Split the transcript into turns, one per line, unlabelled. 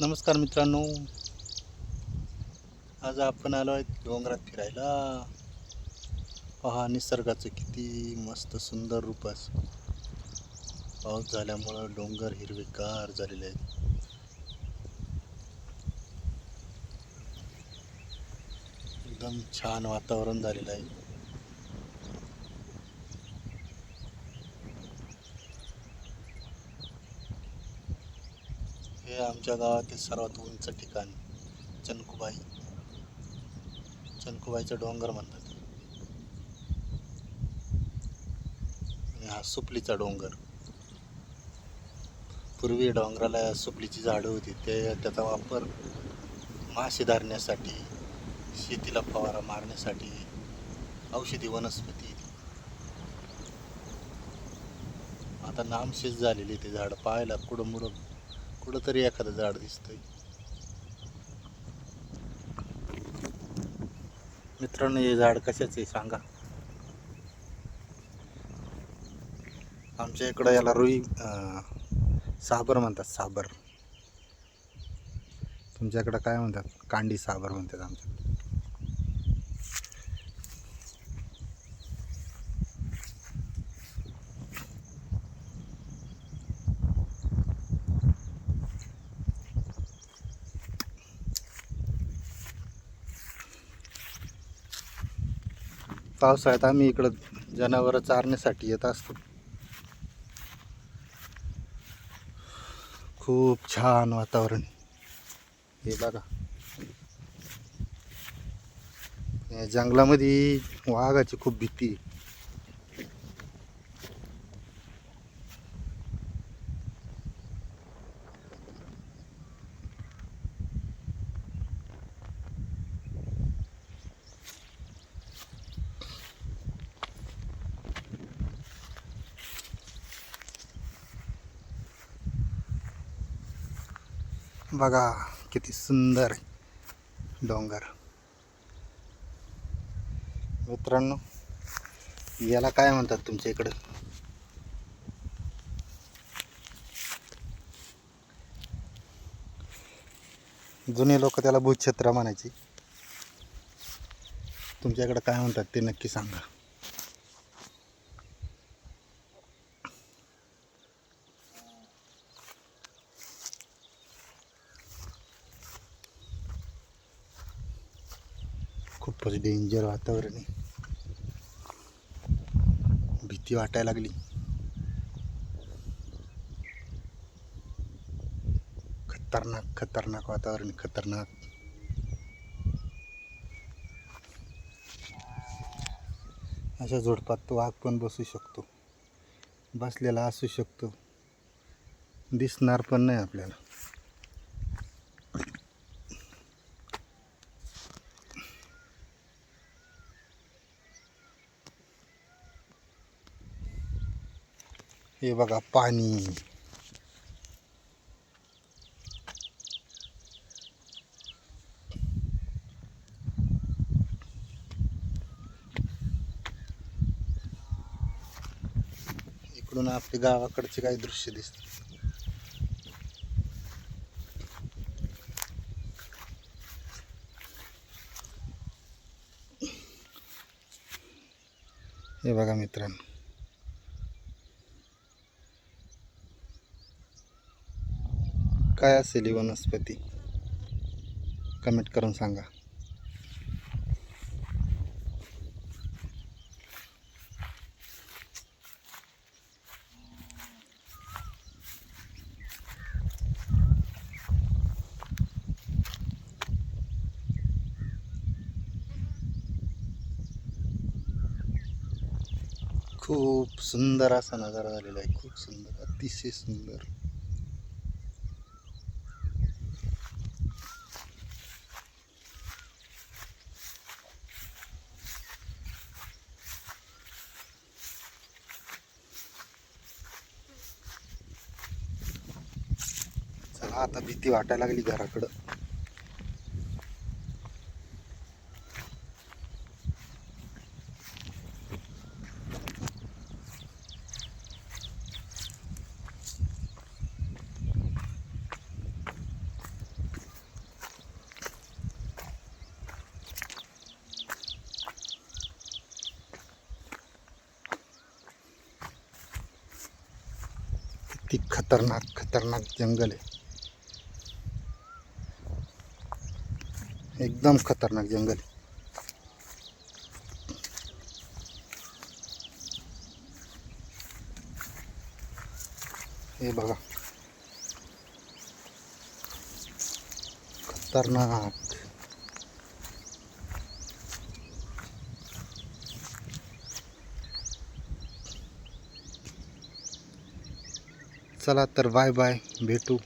नमस्कार मित्रांनो. आज आपण आलो आहे डोंगरात फिरायला. पहा निसर्गाचं किती मस्त सुंदर रूप असं पाऊस झाल्यामुळं डोंगर हिरवेगार झालेले आहेत. एकदम छान वातावरण झालेलं आहे. आमच्या गावातील सर्वात उंच ठिकाण चनकुबाई. चनकुबाईचं डोंगर म्हणतात. आणि हा सुपलीचा डोंगर. पूर्वी डोंगराला सुपलीची झाडं होती. ते त्याचा वापर मासे धरण्यासाठी शेतीला फवारा मारण्यासाठी औषधी वनस्पती आता नामशेष झालेली ते झाडं पाहायला कुडमुडं मुडं कुठंतरी एखादं झाड दिसतंय. मित्रांनो हे झाड कशाचं आहे सांगा. आमच्या इकडं याला रुई साबर म्हणतात साबर. तुमच्याकडं काय म्हणतात? कांडी साबर म्हणतात आमच्याकडे. पावसाळ्यात आम्ही इकडं जनावरं चारण्यासाठी येत असतो. खूप छान वातावरण. हे बघा. या जंगलामध्ये वाघाची खूप भीती आहे. बघा किती सुंदर डोंगर. मित्रांनो याला काय म्हणतात तुमच्या इकडं? जुने लोक त्याला भूतछत्र म्हणायचे. तुमच्याकडं काय म्हणतात ते नक्की सांगा. खूपच डेंजर वातावरण आहे. भीती वाटायला लागली. खतरनाक खतरनाक वातावरण खतरनाक. अशा झोडपात तो वाघ पण बसू शकतो. बसलेला असू शकतो. दिसणार पण नाही आपल्याला. हे बघा पाणी. इकडून आपल्या गावाकडचे काही दृश्य दिसतात. हे बघा मित्रांनो. काय असेल ही वनस्पती? कमेंट करून सांगा. खूप सुंदर असा नजारा झालेला आहे. खूप सुंदर अतिशय सुंदर. आता भीती वाटायला लागली घराकडं. ती खतरनाक खतरनाक जंगल आहे. एकदम खतरनाक जंगल हे बघा. खतरनाक. चला तर बाय बाय भेटू.